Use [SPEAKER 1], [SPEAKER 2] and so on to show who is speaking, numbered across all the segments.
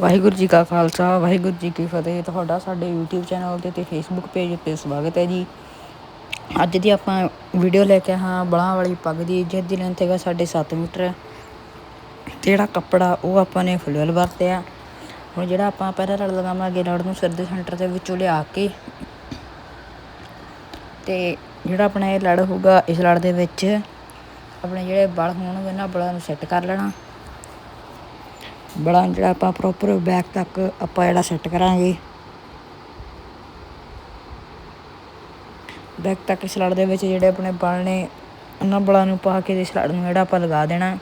[SPEAKER 1] ਵਾਹਿਗੁਰੂ ਜੀ ਕਾ ਖਾਲਸਾ, ਵਾਹਿਗੁਰੂ ਜੀ ਕੀ ਫਤਿਹ। ਤੁਹਾਡਾ ਸਾਡੇ YouTube ਚੈਨਲ ਤੇ ਤੇ Facebook ਪੇਜ ਉੱਤੇ ਸਵਾਗਤ ਹੈ ਜੀ। ਅੱਜ ਦੀ ਆਪਾਂ ਵੀਡੀਓ ਲੈ ਕੇ ਹਾਂ, ਬਲਾਂ ਵਾਲੀ ਪੱਗ ਦੀ, ਜਿਸ ਦੀ ਲੈਂਥ ਹੈਗਾ ਸਾਡੇ 7 ਮੀਟਰ। ਤੇ ਜਿਹੜਾ ਕੱਪੜਾ ਉਹ ਆਪਾਂ ਨੇ ਫੁੱਲ ਵਰਤਿਆ। ਹੁਣ ਜਿਹੜਾ ਆਪਾਂ ਪਹਿਲਾਂ ਰੜ ਲਗਾਵਾਂਗੇ ਰੜ ਨੂੰ ਸਿਰ ਦੇ ਸੈਂਟਰ ਦੇ ਵਿੱਚੋਂ ਲਿਆ ਕੇ। ਤੇ ਜਿਹੜਾ ਆਪਣਾ ਇਹ ਲੜ ਹੋਊਗਾ, ਇਸ ਲੜ ਦੇ ਵਿੱਚ ਆਪਣੇ ਜਿਹੜੇ ਬਲ ਹੋਣਗੇ ਨਾ, ਬਲਾਂ ਨੂੰ ਸੈੱਟ ਕਰ ਲੈਣਾ। ਬੜਾ ਜਿਹੜਾ ਆਪਾਂ ਪ੍ਰੋਪਰ ਬੈਕ ਤੱਕ ਆਪਾਂ ਜਿਹੜਾ ਸੈੱਟ ਕਰਾਂਗੇ। ਬੈਕ ਤੱਕ ਸਲੜ ਦੇ ਵਿੱਚ ਜਿਹੜੇ ਆਪਣੇ ਬਲ ਨੇ, ਉਹਨਾਂ ਬਲਾਂ ਨੂੰ ਪਾ ਕੇ ਤੇ ਸਲੜ ਨੂੰ ਜਿਹੜਾ ਆਪਾਂ ਲਗਾ ਦੇਣਾ।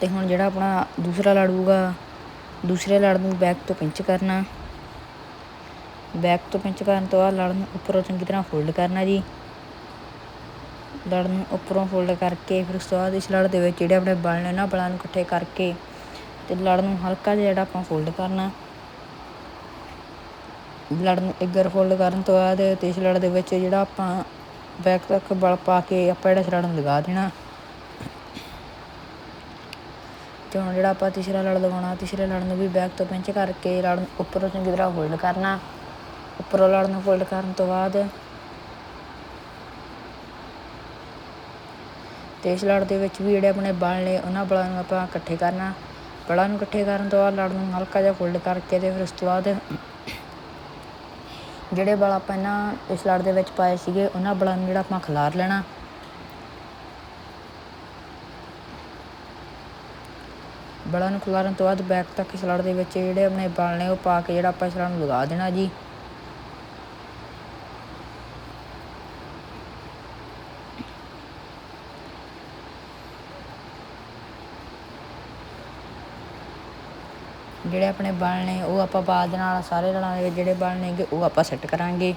[SPEAKER 1] ਤੇ ਹੁਣ ਜਿਹੜਾ ਆਪਣਾ ਦੂਸਰਾ ਲੜੂਗਾ ਦੂਸਰੇ ਲੜ ਨੂੰ ਬੈਕ ਤੋਂ ਪਿੰਚ ਕਰਨਾ। ਬੈਕ ਤੋਂ ਪਿੰਚ ਕਰਨ ਤੋਂ ਬਾਅਦ ਲੜ ਨੂੰ ਉੱਪਰੋਂ ਚੰਗੀ ਤਰ੍ਹਾਂ ਫੋਲਡ ਕਰਨਾ ਜੀ। ਲੜ ਨੂੰ ਉੱਪਰੋਂ ਫੋਲਡ ਕਰਕੇ ਫਿਰ ਉਸ ਤੋਂ ਬਾਅਦ ਇਸ ਲੜ ਦੇ ਵਿੱਚ ਜਿਹੜੇ ਆਪਣੇ ਬਲ ਨੇ ਨਾ ਬਲਾਂ ਨੂੰ ਇਕੱਠੇ ਕਰਕੇ ਤੇ ਲੜ ਨੂੰ ਹਲਕਾ ਜਿਹਾ ਜਿਹੜਾ ਆਪਾਂ ਫੋਲਡ ਕਰਨਾ। ਲੜ ਨੂੰ ਇੱਗਰ ਫੋਲਡ ਕਰਨ ਤੋਂ ਬਾਅਦ ਤੇ ਇਸ ਲੜ ਦੇ ਵਿੱਚ ਜਿਹੜਾ ਆਪਾਂ ਬੈਕ ਤੱਕ ਬਲ ਪਾ ਕੇ ਆਪਾਂ ਜਿਹੜਾ ਲੜ ਨੂੰ ਲਗਾ ਦੇਣਾ। ਤੇ ਹੁਣ ਜਿਹੜਾ ਆਪਾਂ ਤੀਸਰਾ ਲੜ ਲਗਾਉਣਾ ਤੀਸਰੇ ਲੜ ਨੂੰ ਵੀ ਬੈਕ ਤੋਂ ਪਿੰਚ ਕਰਕੇ ਲੜ ਨੂੰ ਉੱਪਰੋਂ ਚੰਗੀ ਤਰ੍ਹਾਂ ਫੋਲਡ ਕਰਨਾ। ਉੱਪਰੋਂ ਲੜ ਨੂੰ ਫੋਲਡ ਕਰਨ ਤੋਂ ਬਾਅਦ ਤੇ ਇਸ ਲੜ ਦੇ ਵਿੱਚ ਵੀ ਜਿਹੜੇ ਆਪਣੇ ਬਲ ਨੇ, ਉਹਨਾਂ ਬਲਾਂ ਨੂੰ ਆਪਾਂ ਇਕੱਠੇ ਕਰਨਾ। ਬਲਾਂ ਨੂੰ ਇਕੱਠੇ ਕਰਨ ਤੋਂ ਬਾਅਦ ਲੜ ਨੂੰ ਹਲਕਾ ਜਿਹਾ ਫੋਲਡ ਕਰਕੇ ਤੇ ਫਿਰ ਉਸ ਤੋਂ ਬਾਅਦ ਜਿਹੜੇ ਬਲ ਆਪਾਂ ਇਹਨਾਂ ਇਸ ਲੜ ਦੇ ਵਿੱਚ ਪਾਏ ਸੀਗੇ, ਉਹਨਾਂ ਬਲਾਂ ਨੂੰ ਜਿਹੜਾ ਆਪਾਂ ਖਿਲਾਰ ਲੈਣਾ। ਬਲਾਂ ਨੂੰ ਖਿਲਾਰਨ ਤੋਂ ਬਾਅਦ ਬੈਕ ਤੱਕ ਇਸ ਲੜ ਦੇ ਵਿੱਚ ਜਿਹੜੇ ਆਪਣੇ ਬਲ ਨੇ ਉਹ ਪਾ ਕੇ ਜਿਹੜਾ ਆਪਾਂ ਇਸ ਲੜ ਨੂੰ ਲਗਾ ਦੇਣਾ ਜੀ। ਜਿਹੜੇ ਆਪਣੇ ਬਲ ਨੇ, ਉਹ ਆਪਾਂ ਬਾਅਦ ਨਾਲ ਸਾਰੇ ਰਲਾਂ ਦੇ ਜਿਹੜੇ ਬਲ ਨੇਗੇ, ਉਹ ਆਪਾਂ ਸੈੱਟ ਕਰਾਂਗੇ।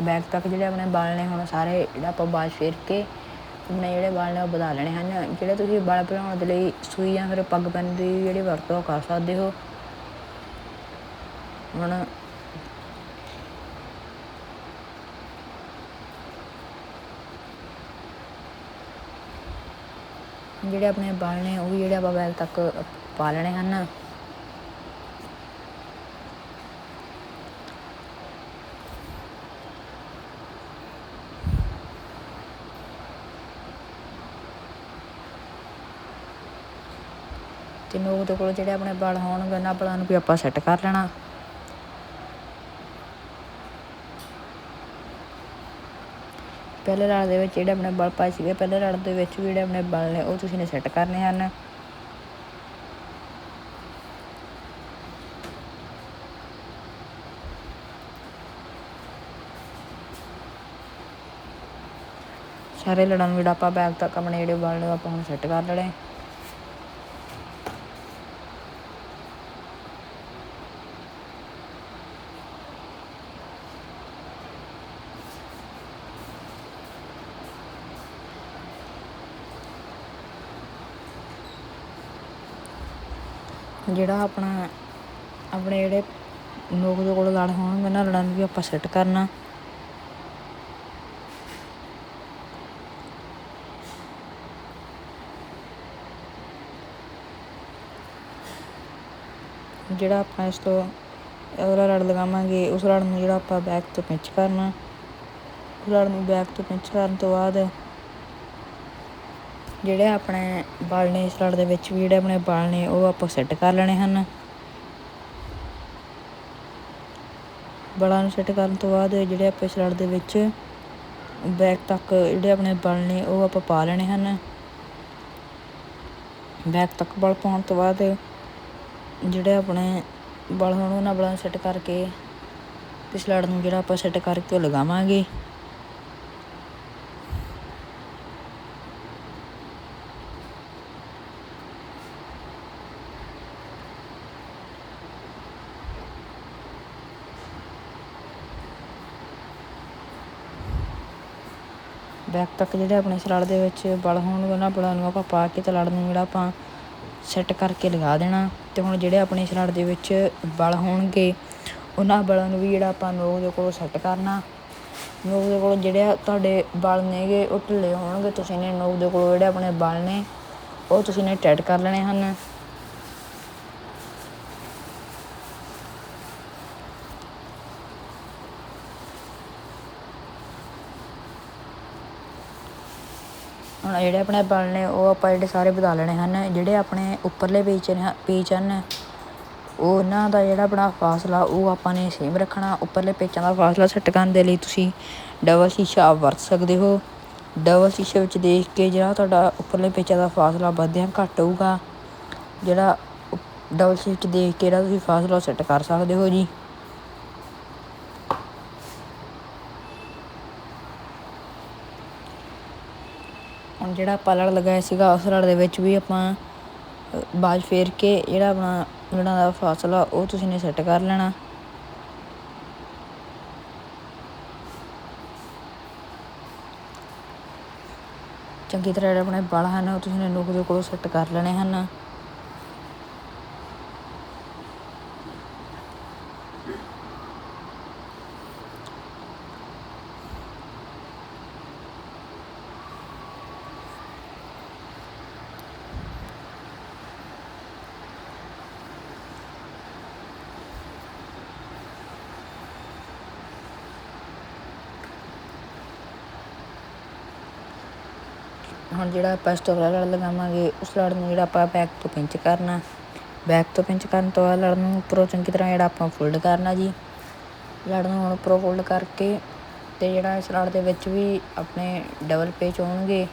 [SPEAKER 1] ਬੈਕ ਤੱਕ ਜਿਹੜੇ ਆਪਣੇ ਬਲ ਨੇ, ਹੁਣ ਸਾਰੇ ਜਿਹੜਾ ਆਪਾਂ ਬਾਅਦ ਫੇਰ ਕੇ ਆਪਣੇ ਜਿਹੜੇ ਬਲ ਨੇ, ਉਹ ਵਧਾ ਲੈਣੇ ਹਨ। ਜਿਹੜੇ ਤੁਸੀਂ ਬਲ ਬਣਾਉਣ ਦੇ ਲਈ ਸੂਈ ਜਾਂ ਫਿਰ ਪੱਗ ਪੈਨ ਦੀ ਜਿਹੜੀ ਵਰਤੋਂ ਕਰ ਸਕਦੇ ਹੋ। ਹੁਣ ਜਿਹੜੇ ਆਪਣੇ ਬਲ ਨੇ, ਉਹ ਵੀ ਜਿਹੜੇ ਆਪਾਂ ਬੈਲ ਤੱਕ ਪਾ ਲੈਣੇ ਹਨ। ਤੇ ਨੋਕ ਦੇ ਕੋਲ ਜਿਹੜੇ ਆਪਣੇ ਬਲ ਹੋਣਗੇ, ਉਹਨਾਂ ਬਲਾਂ ਨੂੰ ਵੀ ਆਪਾਂ ਸੈੱਟ ਕਰ ਲੈਣਾ। ਪਹਿਲੇ ਲੜ ਦੇ ਵਿੱਚ ਜਿਹੜੇ ਆਪਣੇ ਬਲ ਪਾਏ ਸੀਗੇ, ਪਹਿਲੇ ਲੜ ਦੇ ਵਿੱਚ ਵੀ ਜਿਹੜੇ ਆਪਣੇ ਬਲ ਨੇ, ਉਹ ਤੁਸੀਂ ਨੇ ਸੈੱਟ ਕਰਨੇ ਹਨ। ਸਾਰੇ ਲੜਨ ਨੂੰ ਜਿਹੜਾ ਆਪਾਂ ਬੈਕ ਤੱਕ ਆਪਣੇ ਜਿਹੜੇ ਬਲ ਨੇ ਆਪਾਂ ਹੁਣ ਸੈੱਟ ਕਰ ਲੈਣੇ। ਜਿਹੜਾ ਆਪਣਾ, ਆਪਣੇ ਜਿਹੜੇ ਲੋਕ ਦੇ ਕੋਲ ਲੜ ਹੋਣਗੇ ਉਹਨਾਂ ਲੜਾਂ ਨੂੰ ਵੀ ਆਪਾਂ ਸੈੱਟ ਕਰਨਾ। ਜਿਹੜਾ ਆਪਾਂ ਇਸ ਤੋਂ ਉਹਦਾ ਲੜ ਲਗਾਵਾਂਗੇ, ਉਸ ਲੜ ਨੂੰ ਜਿਹੜਾ ਆਪਾਂ ਬੈਕ ਤੋਂ ਪਿੰਚ ਕਰਨਾ। ਉਸ ਲੜ ਨੂੰ ਬੈਕ ਤੋਂ ਪਿੰਚ ਕਰਨ ਤੋਂ ਬਾਅਦ ਜਿਹੜੇ ਆਪਣੇ ਬਲ ਨੇ ਇਸ ਦੇ ਵਿੱਚ ਵੀ ਜਿਹੜੇ ਆਪਣੇ ਬਲ ਨੇ, ਉਹ ਆਪਾਂ ਸੈੱਟ ਕਰ ਲੈਣੇ ਹਨ। ਬਲਾਂ ਨੂੰ ਸੈੱਟ ਕਰਨ ਤੋਂ ਬਾਅਦ ਜਿਹੜੇ ਆਪਾਂ ਇਸ ਦੇ ਵਿੱਚ ਬੈਕ ਤੱਕ ਜਿਹੜੇ ਆਪਣੇ ਬਲ ਨੇ, ਉਹ ਆਪਾਂ ਪਾ ਲੈਣੇ ਹਨ। ਬੈਕ ਤੱਕ ਬਲ ਪਾਉਣ ਤੋਂ ਬਾਅਦ ਜਿਹੜੇ ਆਪਣੇ ਬਲ ਹੋਣ ਉਹਨਾਂ ਬਲਾਂ ਨੂੰ ਸੈੱਟ ਕਰਕੇ ਇਸ ਲੜ ਨੂੰ ਜਿਹੜਾ ਆਪਾਂ ਸੈੱਟ ਕਰਕੇ ਉਹ ਲਗਾਵਾਂਗੇ। ਬੈਕ ਤੱਕ ਜਿਹੜੇ ਆਪਣੇ ਸਲੜ ਦੇ ਵਿੱਚ ਬਲ ਹੋਣਗੇ ਉਹਨਾਂ ਬਲਾਂ ਨੂੰ ਆਪਾਂ ਪਾ ਕੇ ਤਲੜ ਨੂੰ ਜਿਹੜਾ ਆਪਾਂ ਸੈੱਟ ਕਰਕੇ ਲਗਾ ਦੇਣਾ ਤੇ ਹੁਣ ਜਿਹੜੇ ਆਪਣੇ ਸਲੜ ਦੇ ਵਿੱਚ ਬਲ ਹੋਣਗੇ, ਉਹਨਾਂ ਬਲਾਂ ਨੂੰ ਵੀ ਜਿਹੜਾ ਆਪਾਂ ਨੋਕ ਦੇ ਕੋਲ ਸੈੱਟ ਕਰਨਾ। ਨੋਕ ਦੇ ਕੋਲ ਜਿਹੜੇ ਤੁਹਾਡੇ ਬਲ ਨੇਗੇ, ਉਹ ਢਿੱਲੇ ਹੋਣਗੇ, ਤੁਸੀਂ ਨੇ ਨੋਕ ਦੇ ਕੋਲ ਜਿਹੜੇ ਆਪਣੇ ਬਲ ਨੇ, ਉਹ ਤੁਸੀਂ ਨੇ ਟੈਟ ਕਰ ਲੈਣੇ ਹਨ। ਹੁਣ ਜਿਹੜੇ ਆਪਣੇ ਬਲ ਨੇ, ਉਹ ਆਪਾਂ ਜਿਹੜੇ ਸਾਰੇ ਵਧਾ ਲੈਣੇ ਹਨ। ਜਿਹੜੇ ਆਪਣੇ ਉੱਪਰਲੇ ਪੇਚ ਨੇ ਪੇਚ ਹਨ, ਉਹਨਾਂ ਦਾ ਜਿਹੜਾ ਆਪਣਾ ਫਾਸਲਾ, ਉਹ ਆਪਾਂ ਨੇ ਸੇਮ ਰੱਖਣਾ। ਉੱਪਰਲੇ ਪੇਚਾਂ ਦਾ ਫਾਸਲਾ ਸੈੱਟ ਕਰਨ ਦੇ ਲਈ ਤੁਸੀਂ ਡਬਲ ਸ਼ੀਸ਼ਾ ਵਰਤ ਸਕਦੇ ਹੋ। ਡਬਲ ਸ਼ੀਸ਼ੇ ਵਿੱਚ ਦੇਖ ਕੇ ਜਿਹੜਾ ਤੁਹਾਡਾ ਉੱਪਰਲੇ ਪੇਚਾਂ ਦਾ ਫਾਸਲਾ ਵਧਿਆ, ਘੱਟ ਹੋਊਗਾ। ਜਿਹੜਾ ਡਬਲ ਸ਼ੀਸ਼ੇ ਵਿੱਚ ਦੇਖ ਕੇ ਜਿਹੜਾ ਤੁਸੀਂ ਫਾਸਲਾ ਸੈੱਟ ਕਰ ਸਕਦੇ ਹੋ ਜੀ। ਹੁਣ ਜਿਹੜਾ ਆਪਾਂ ਲੜ ਲਗਾਇਆ ਸੀਗਾ, ਉਸ ਲੜ ਦੇ ਵਿੱਚ ਵੀ ਆਪਾਂ ਬਾਜ ਫੇਰ ਕੇ ਜਿਹੜਾ ਆਪਣਾ ਲੜਾਂ ਦਾ ਫਾਸਲਾ, ਉਹ ਤੁਸੀਂ ਨੇ ਸੈੱਟ ਕਰ ਲੈਣਾ। ਚੰਗੀ ਤਰ੍ਹਾਂ ਜਿਹੜੇ ਆਪਣੇ ਵਾਲ ਹਨ, ਉਹ ਤੁਸੀਂ ਨੇ ਨੁਕ ਦੇ ਕੋਲੋਂ ਸੈੱਟ ਕਰ ਲੈਣੇ ਹਨ। ਹੁਣ ਜਿਹੜਾ ਆਪਾਂ ਸਟੋਰ ਲੜ ਲਗਾਵਾਂਗੇ, ਉਸ ਲੜ ਨੂੰ ਜਿਹੜਾ ਆਪਾਂ ਬੈਕ ਤੋਂ ਪਿੰਚ ਕਰਨਾ। ਬੈਕ ਤੋਂ ਪਿੰਚ ਕਰਨ ਤੋਂ ਬਾਅਦ ਲੜ ਨੂੰ ਉੱਪਰੋਂ ਚੰਗੀ ਤਰ੍ਹਾਂ ਜਿਹੜਾ ਆਪਾਂ ਫੋਲਡ ਕਰਨਾ ਜੀ। ਲੜ ਨੂੰ ਹੁਣ ਉੱਪਰੋਂ ਫੋਲਡ ਕਰਕੇ ਤੇ ਜਿਹੜਾ ਇਸ ਲੜ ਦੇ ਵਿੱਚ ਵੀ ਆਪਣੇ ਡਬਲ ਪੇਚ ਹੋਣਗੇ,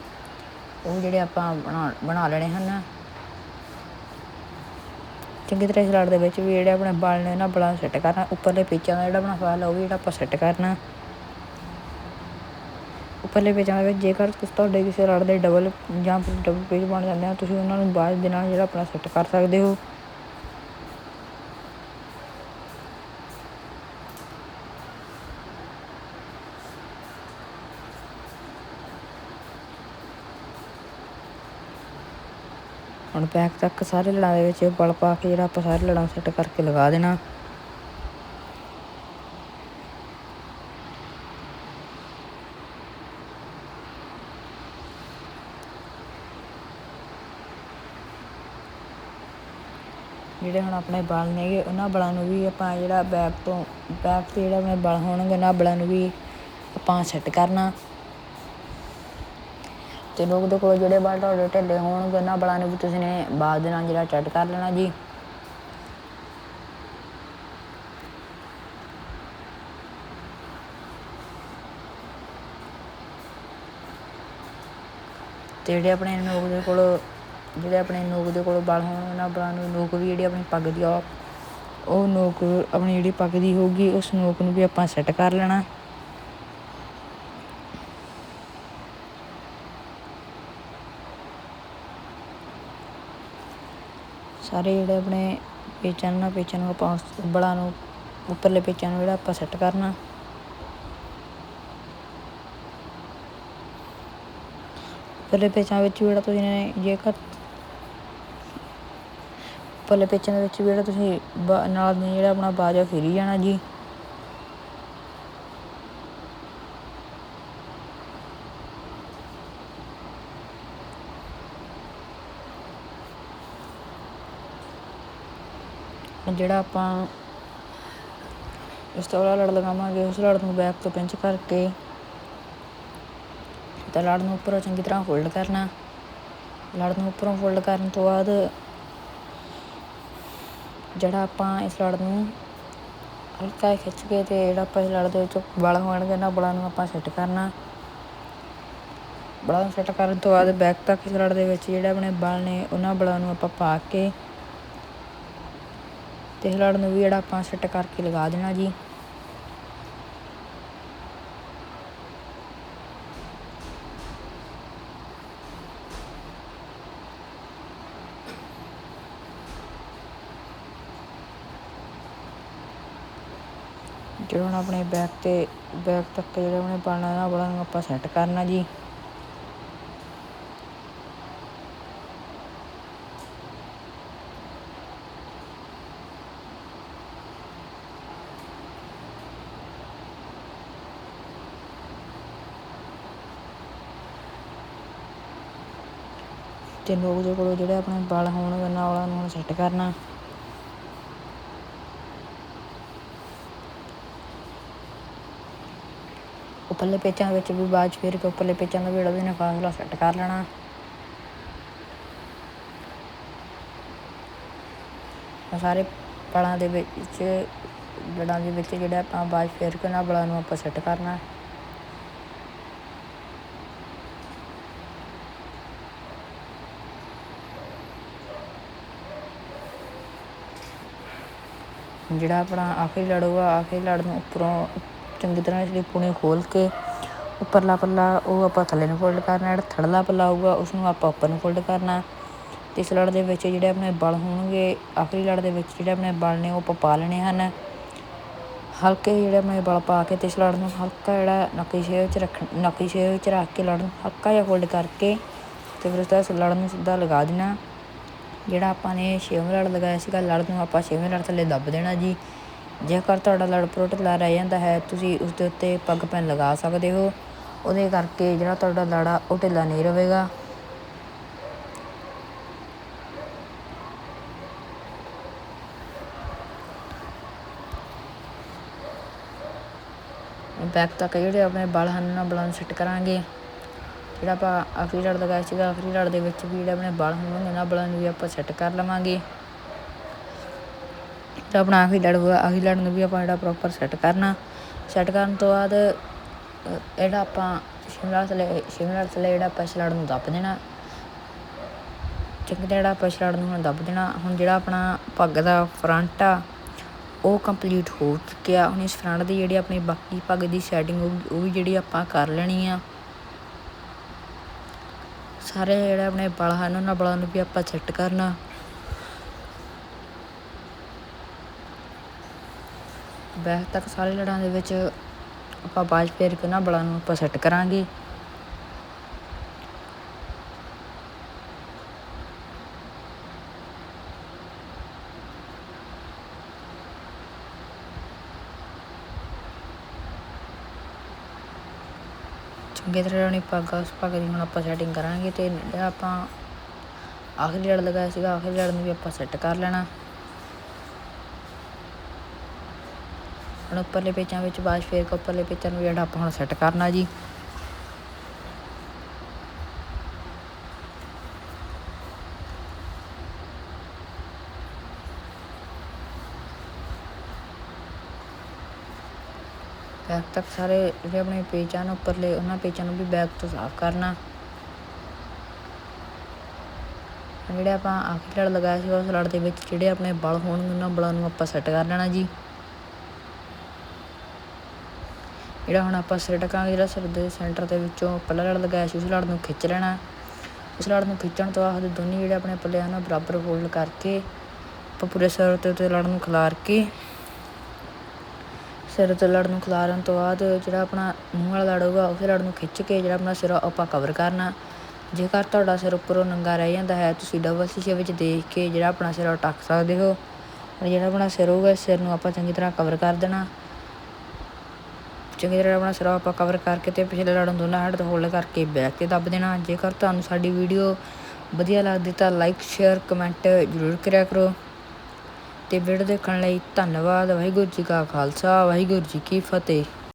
[SPEAKER 1] ਉਹ ਜਿਹੜੇ ਆਪਾਂ ਬਣਾ ਬਣਾ ਲੈਣੇ ਹਨ। ਚੰਗੀ ਤਰ੍ਹਾਂ ਇਸ ਲੜ ਦੇ ਵਿੱਚ ਵੀ ਜਿਹੜੇ ਆਪਣੇ ਬਾਲ ਨੇ ਨਾ ਬਲਾਂ ਸੈੱਟ ਕਰਨਾ, ਉੱਪਰਲੇ ਪੇਚਾਂ ਦਾ ਜਿਹੜਾ ਆਪਣਾ ਫਾਲ ਉਹ ਵੀ ਜਿਹੜਾ ਆਪਾਂ ਸੈੱਟ ਕਰਨਾ। ਉੱਪਰਲੇ ਪੇਜਾਂ ਦੇ ਵਿੱਚ ਜੇਕਰ ਤੁਹਾਡੇ ਕਿਸੇ ਰੜ ਦੇ ਡਬਲ ਜਾਂ ਡਬਲ ਪੇਜ ਬਣ ਜਾਂਦੇ ਆ, ਤੁਸੀਂ ਉਹਨਾਂ ਨੂੰ ਬਾਅਦ ਦੇ ਨਾਲ ਜਿਹੜਾ ਆਪਣਾ ਸੈੱਟ ਕਰ ਸਕਦੇ ਹੋ। ਹੁਣ ਪੈਕ ਤੱਕ ਸਾਰੇ ਲੜਾਂ ਦੇ ਵਿੱਚ ਬਲ ਪਾ ਕੇ ਜਿਹੜਾ ਆਪਾਂ ਸਾਰੇ ਲੜਾਂ ਸੈੱਟ ਕਰਕੇ ਲਗਾ ਦੇਣਾ। ਜਿਹੜੇ ਹੁਣ ਆਪਣੇ ਵਾਲ ਨੇਗੇ ਉਹਨਾਂ ਵਾਲਾਂ ਨੂੰ ਵੀ ਆਪਾਂ ਜਿਹੜਾ ਬੈਕ ਤੋਂ, ਬੈਕ ਤੇ ਜਿਹੜਾ ਆਪਣੇ ਵਾਲ ਹੋਣਗੇ, ਉਹਨਾਂ ਵਾਲਾਂ ਨੂੰ ਵੀ ਆਪਾਂ ਸੈੱਟ ਕਰਨਾ। ਤੇ ਲੋਕ ਦੇ ਕੋਲ ਜਿਹੜੇ ਵਾਲ ਤੁਹਾਡੇ ਢਿੱਲੇ ਹੋਣਗੇ, ਉਹਨਾਂ ਵਾਲਾਂ ਨੂੰ ਵੀ ਤੁਸੀਂ ਨੇ ਬਾਅਦ ਦੇ ਨਾਲ ਜਿਹੜਾ ਸੈੱਟ ਕਰ ਲੈਣਾ ਜੀ। ਤੇ ਜਿਹੜੇ ਆਪਣੇ ਲੋਕ ਦੇ ਕੋਲ ਜਿਹੜੇ ਆਪਣੇ ਨੋਕ ਦੇ ਕੋਲ ਵਾਲ ਹੋਣ, ਉਹਨਾਂ ਵਾਲਾਂ ਨੂੰ ਨੋਕ ਵੀ ਜਿਹੜੀ ਆਪਣੀ ਪੱਗ ਦੀ ਆ ਉਹ ਨੋਕ ਆਪਣੀ ਜਿਹੜੀ ਪੱਗ ਦੀ ਹੋਊਗੀ, ਉਸ ਨੋਕ ਨੂੰ ਵੀ ਆਪਾਂ ਸੈੱਟ ਕਰ ਲੈਣਾ। ਸਾਰੇ ਜਿਹੜੇ ਆਪਣੇ ਪੇਚਾਂ ਨਾਲ ਪੇਚਾਂ ਨੂੰ ਆਪਾਂ ਬਲਾਂ ਨੂੰ, ਉੱਪਰਲੇ ਪੇਚਾਂ ਨੂੰ ਜਿਹੜਾ ਆਪਾਂ ਸੈੱਟ ਕਰਨਾ। ਉੱਪਰਲੇ ਪੇਚਾਂ ਵਿੱਚ ਵੀ ਜਿਹੜਾ ਤੁਸੀਂ ਨੇ ਜੇਕਰ ਉੱਪਰਲੇ ਪੇਚਾਂ ਦੇ ਵਿੱਚ ਵੀ ਜਿਹੜਾ ਤੁਸੀਂ ਨਾਲ ਦੀ ਜਿਹੜਾ ਆਪਣਾ ਬਾਜਾ ਫੇਰੀ ਜਾਣਾ ਜੀ। ਜਿਹੜਾ ਆਪਾਂ ਇਸ ਤੋਂ ਲੜ ਲਗਾਵਾਂਗੇ, ਉਸ ਲੜ ਨੂੰ ਬੈਕ ਤੋਂ ਪਿੰਚ ਕਰਕੇ ਤਾਂ ਲੜ ਨੂੰ ਉੱਪਰੋਂ ਚੰਗੀ ਤਰ੍ਹਾਂ ਫੋਲਡ ਕਰਨਾ। ਲੜ ਨੂੰ ਉੱਪਰੋਂ ਫੋਲਡ ਕਰਨ ਤੋਂ ਬਾਅਦ ਜਿਹੜਾ ਆਪਾਂ ਇਸ ਲੜ ਨੂੰ ਹਲਕਾ ਖਿੱਚ ਕੇ ਤੇ ਜਿਹੜਾ ਆਪਾਂ ਇਸ ਲੜ ਦੇ ਵਿੱਚ ਵਲ ਹੋਣਗੇ ਉਹਨਾਂ ਬਲਾਂ ਨੂੰ ਆਪਾਂ ਸੈੱਟ ਕਰਨਾ। ਬਲਾਂ ਨੂੰ ਸੈੱਟ ਕਰਨ ਤੋਂ ਬਾਅਦ ਬੈਕ ਤੱਕ ਇਸ ਲੜ ਦੇ ਵਿੱਚ ਜਿਹੜੇ ਆਪਣੇ ਬਲ ਨੇ, ਉਹਨਾਂ ਬਲਾਂ ਨੂੰ ਆਪਾਂ ਪਾ ਕੇ ਤੇ ਇਸ ਲੜ ਨੂੰ ਵੀ ਜਿਹੜਾ ਆਪਾਂ ਸੈੱਟ ਕਰਕੇ ਲਗਾ ਦੇਣਾ ਜੀ। ਜਿਹੜਾ ਹੁਣ ਆਪਣੇ ਬੈਕ ਤੇ ਬੈਕ ਤੱਕ ਜਿਹੜਾ ਉਹਨੇ ਪਾਣਾ ਨਾ ਬੜਾ ਨੂੰ ਆਪਾਂ ਸੈੱਟ ਕਰਨਾ ਜੀ ਤੇ ਲੋਕ ਦੇ ਕੋਲ ਜਿਹੜੇ ਆਪਣੇ ਬਾਲ ਹੋਣ ਉਹਨਾਂ ਨੂੰ ਸੈੱਟ ਕਰਨਾ ਉੱਪਰਲੇ ਪੇਚਾਂ ਵਿੱਚ ਵੀ ਬਾਅਦ ਫੇਰ ਕੇ ਉੱਪਰਲੇ ਪੇਚਾਂ ਦਾ ਵੀ ਜਿਹੜਾ ਉਹਨੇ ਸੈੱਟ ਕਰ ਲੈਣਾ। ਸਾਰੇ ਪਲਾਂ ਦੇ ਵਿੱਚ ਜੜਾਂ ਦੇ ਵਿੱਚ ਜਿਹੜਾ ਆਪਾਂ ਬਾਅਦ ਫੇਰ ਕੇ ਉਹਨਾਂ ਬਲਾਂ ਨੂੰ ਆਪਾਂ ਸੈੱਟ ਕਰਨਾ। ਜਿਹੜਾ ਆਪਣਾ ਆਖਰੀ ਲੜੂਗਾ ਆਖਰੀ ਲੜ ਨੂੰ ਉੱਪਰੋਂ ਚੰਗੀ ਤਰ੍ਹਾਂ ਇਸ ਲਈ ਪੁਣੇ ਖੋਲ ਕੇ ਉੱਪਰਲਾ ਪੱਲਾ ਉਹ ਆਪਾਂ ਥੱਲੇ ਨੂੰ ਫੋਲਡ ਕਰਨਾ, ਜਿਹੜਾ ਥੜਲਾ ਪੱਲਾ ਹੋਊਗਾ ਉਸ ਨੂੰ ਆਪਾਂ ਉੱਪਰ ਨੂੰ ਫੋਲਡ ਕਰਨਾ। ਤੇ ਇਸ ਲੜ ਦੇ ਵਿੱਚ ਜਿਹੜੇ ਆਪਣੇ ਬਲ ਹੋਣਗੇ, ਆਖਰੀ ਲੜ ਦੇ ਵਿੱਚ ਜਿਹੜੇ ਆਪਣੇ ਬਲ ਨੇ ਉਹ ਆਪਾਂ ਪਾ ਲੈਣੇ ਹਨ। ਹਲਕੇ ਜਿਹੜੇ ਆਪਣੇ ਬਲ ਪਾ ਕੇ ਤੇ ਇਸ ਲੜ ਨੂੰ ਹਲਕਾ ਜਿਹੜਾ ਨੱਕੀ ਸ਼ੇਪ ਵਿੱਚ ਰੱਖ, ਨੱਕੀ ਸ਼ੇਪ ਵਿੱਚ ਰੱਖ ਕੇ ਲੜ ਨੂੰ ਹਲਕਾ ਜਿਹਾ ਫੋਲਡ ਕਰਕੇ ਤੇ ਫਿਰ ਉਸ ਤੋਂ ਲੜ ਨੂੰ ਸਿੱਧਾ ਲਗਾ ਦੇਣਾ। ਜਿਹੜਾ ਆਪਾਂ ਨੇ ਛੇਵੇਂ ਲੜ ਲਗਾਇਆ ਸੀਗਾ, ਲੜ ਨੂੰ ਆਪਾਂ ਛੇਵੇਂ ਲੜ ਥੱਲੇ ਦੱਬ ਦੇਣਾ ਜੀ। ਜੇਕਰ ਤੁਹਾਡਾ ਲੜ ਪੂਰਾ ਢਿੱਲਾ ਰਹਿ ਜਾਂਦਾ ਹੈ, ਤੁਸੀਂ ਉਸ ਦੇ ਉੱਤੇ ਪੱਗ ਪੈਨ ਲਗਾ ਸਕਦੇ ਹੋ। ਉਹਦੇ ਕਰਕੇ ਜਿਹੜਾ ਤੁਹਾਡਾ ਲੜ ਆ ਉਹ ਢਿੱਲਾ ਨਹੀਂ ਰਹੇਗਾ। ਬੈਕ ਤੱਕ ਜਿਹੜੇ ਆਪਣੇ ਬਲ ਹਨ, ਉਹਨਾਂ ਬਲਾਂ ਨੂੰ ਸੈੱਟ ਕਰਾਂਗੇ। ਜਿਹੜਾ ਆਪਾਂ ਆਖਰੀ ਲੜ ਲਗਾਇਆ ਸੀਗਾ, ਆਖਰੀ ਲੜ ਦੇ ਵਿੱਚ ਵੀ ਜਿਹੜੇ ਆਪਣੇ ਬਲ ਹੋਣਗੇ ਉਹਨਾਂ ਬਲਾਂ ਨੂੰ ਵੀ ਆਪਾਂ ਸੈੱਟ ਕਰ ਲਵਾਂਗੇ। ਤਾਂ ਆਪਣਾ ਆਖਰੀ ਲੜ ਹੋਇਆ, ਆਖਰੀ ਲੜ ਨੂੰ ਵੀ ਆਪਾਂ ਜਿਹੜਾ ਪ੍ਰੋਪਰ ਸੈੱਟ ਕਰਨਾ। ਸੈੱਟ ਕਰਨ ਤੋਂ ਬਾਅਦ ਜਿਹੜਾ ਆਪਾਂ ਸ਼ਿਮਲਾ ਥੱਲੇ ਸ਼ਿਮਲਾ ਥੱਲੇ ਜਿਹੜਾ ਆਪਾਂ ਇਸ ਨੂੰ ਦੱਬ ਦੇਣਾ। ਚੰਗੀ ਤਰ੍ਹਾਂ ਜਿਹੜਾ ਆਪਾਂ ਇਸ ਨੂੰ ਹੁਣ ਦੱਬ ਦੇਣਾ, ਹੁਣ ਜਿਹੜਾ ਆਪਣਾ ਪੱਗ ਦਾ ਫਰੰਟ ਆ, ਉਹ ਕੰਪਲੀਟ ਹੋ ਚੁੱਕਿਆ। ਹੁਣ ਇਸ ਫਰੰਟ ਦੀ ਜਿਹੜੀ ਆਪਣੀ ਬਾਕੀ ਪੱਗ ਦੀ ਸੈਟਿੰਗ ਉਹ ਵੀ ਜਿਹੜੀ ਆਪਾਂ ਕਰ ਲੈਣੀ ਆ। ਸਾਰੇ ਜਿਹੜੇ ਆਪਣੇ ਬਲ ਹਨ ਉਹਨਾਂ ਬਲਾਂ ਨੂੰ ਵੀ ਆਪਾਂ ਸੈੱਟ ਕਰਨਾ। ਬੈਕ ਤੱਕ ਸਾਰੇ ਲੜਾਂ ਦੇ ਵਿੱਚ ਆਪਾਂ ਬਾਜ ਫੇਰ ਕੇ ਨਾ ਬਲਾਂ ਨੂੰ ਆਪਾਂ ਸੈੱਟ ਕਰਾਂਗੇ। ਚੰਗੀ ਤਰ੍ਹਾਂ ਆਪਣੀ ਪੱਗ ਆ, ਉਸ ਪੱਗ ਦੀ ਹੁਣ ਆਪਾਂ ਸੈਟਿੰਗ ਕਰਾਂਗੇ ਤੇ ਜਿਹੜਾ ਆਪਾਂ ਆਖਰੀ ਲੜ ਲਗਾਇਆ ਸੀਗਾ ਆਖਰੀ ਲੜ ਨੂੰ ਵੀ ਆਪਾਂ ਸੈੱਟ ਕਰ ਲੈਣਾ। ਹੁਣ ਉੱਪਰਲੇ ਪੇਚਾਂ ਵਿੱਚ ਬਾਅਦ ਫੇਰ ਕੇ ਉੱਪਰਲੇ ਪੇਚਾਂ ਨੂੰ ਜਿਹੜਾ ਆਪਾਂ ਹੁਣ ਸੈੱਟ ਕਰਨਾ ਜੀ। ਬੈਕ ਤੱਕ ਸਾਰੇ ਜਿਹੜੇ ਆਪਣੇ ਪੇਚ ਨੂੰ ਉੱਪਰਲੇ, ਉਹਨਾਂ ਪੇਚਾਂ ਨੂੰ ਵੀ ਬੈਕ ਤੋਂ ਸਾਫ਼ ਕਰਨਾ। ਜਿਹੜੇ ਆਪਾਂ ਆਖਰੀ ਲੜ ਲਗਾਇਆ ਸੀਗਾ ਉਸ ਲੜ ਦੇ ਵਿੱਚ ਜਿਹੜੇ ਆਪਣੇ ਬਲ ਹੋਣਗੇ, ਉਹਨਾਂ ਬਲਾਂ ਨੂੰ ਆਪਾਂ ਸੈੱਟ ਕਰ ਲੈਣਾ ਜੀ। ਜਿਹੜਾ ਹੁਣ ਆਪਾਂ ਸਿਰ ਟਕਾਂਗੇ ਜਿਹੜਾ ਸਿਰ ਦੇ ਸੈਂਟਰ ਦੇ ਵਿੱਚੋਂ ਪੱਲਾ ਲੜ ਲਗਾਇਆ ਸੀ ਉਸ ਲੜ ਨੂੰ ਖਿੱਚ ਲੈਣਾ ਉਸ ਲੜ ਨੂੰ ਖਿੱਚਣ ਤੋਂ ਬਾਅਦ ਦੋਨੇ ਜਿਹੜੇ ਆਪਣੇ ਪੱਲੇ ਹਨ ਉਹ ਬਰਾਬਰ ਫੋਲਡ ਕਰਕੇ, ਆਪਾਂ ਪੂਰੇ ਸਿਰ 'ਤੇ ਉੱਤੇ ਲੜ ਨੂੰ ਖਿਲਾਰ ਕੇ, ਸਿਰ ਤੇ ਲੜ ਨੂੰ ਖਿਲਾਰਨ ਤੋਂ ਬਾਅਦ ਜਿਹੜਾ ਆਪਣਾ ਮੂੰਹ ਵਾਲਾ ਲੜ ਹੋਊਗਾ, ਉਸ ਲੜ ਨੂੰ ਖਿੱਚ ਕੇ ਜਿਹੜਾ ਆਪਣਾ ਸਿਰ ਉਹ ਆਪਾਂ ਕਵਰ ਕਰਨਾ ਜੇਕਰ ਤੁਹਾਡਾ ਸਿਰ ਉੱਪਰੋਂ ਨੰਗਾ ਰਹਿ ਜਾਂਦਾ ਹੈ, ਤੁਸੀਂ ਡਬਲ ਸ਼ੀਸ਼ੇ ਵਿੱਚ ਦੇਖ ਕੇ ਜਿਹੜਾ ਆਪਣਾ ਸਿਰ ਆ, ਉਹ ਢੱਕ ਸਕਦੇ ਹੋ। ਜਿਹੜਾ ਆਪਣਾ ਸਿਰ ਹੋਊਗਾ, ਇਸ ਸਿਰ ਨੂੰ ਆਪਾਂ ਚੰਗੀ ਤਰ੍ਹਾਂ ਕਵਰ ਕਰ ਦੇਣਾ ਚੰਗੀ ਤਰ੍ਹਾਂ ਆਪਣਾ ਸਿਰ ਆਪਾਂ ਕਵਰ ਕਰਕੇ ਤੇ ਪਿਛਲੇ ਲੜ ਦੋਨਾਂ ਹੈਡ ਤੋਂ ਹੋਲਡ ਕਰਕੇ ਬੈਕ ਤੇ ਦੱਬ ਦੇਣਾ। ਜੇਕਰ ਤੁਹਾਨੂੰ ਸਾਡੀ ਵੀਡੀਓ ਵਧੀਆ ਲੱਗਦੀ ਤਾਂ ਲਾਈਕ ਸ਼ੇਅਰ ਕਮੈਂਟ ਜ਼ਰੂਰ ਕਰਿਆ ਕਰੋ। ਤੇ ਵੀਡੀਓ ਦੇਖਣ ਲਈ ਧੰਨਵਾਦ। ਵਾਹਿਗੁਰੂ ਜੀ ਕਾ ਖਾਲਸਾ। ਵਾਹਿਗੁਰੂ ਜੀ ਕੀ ਫਤਿਹ।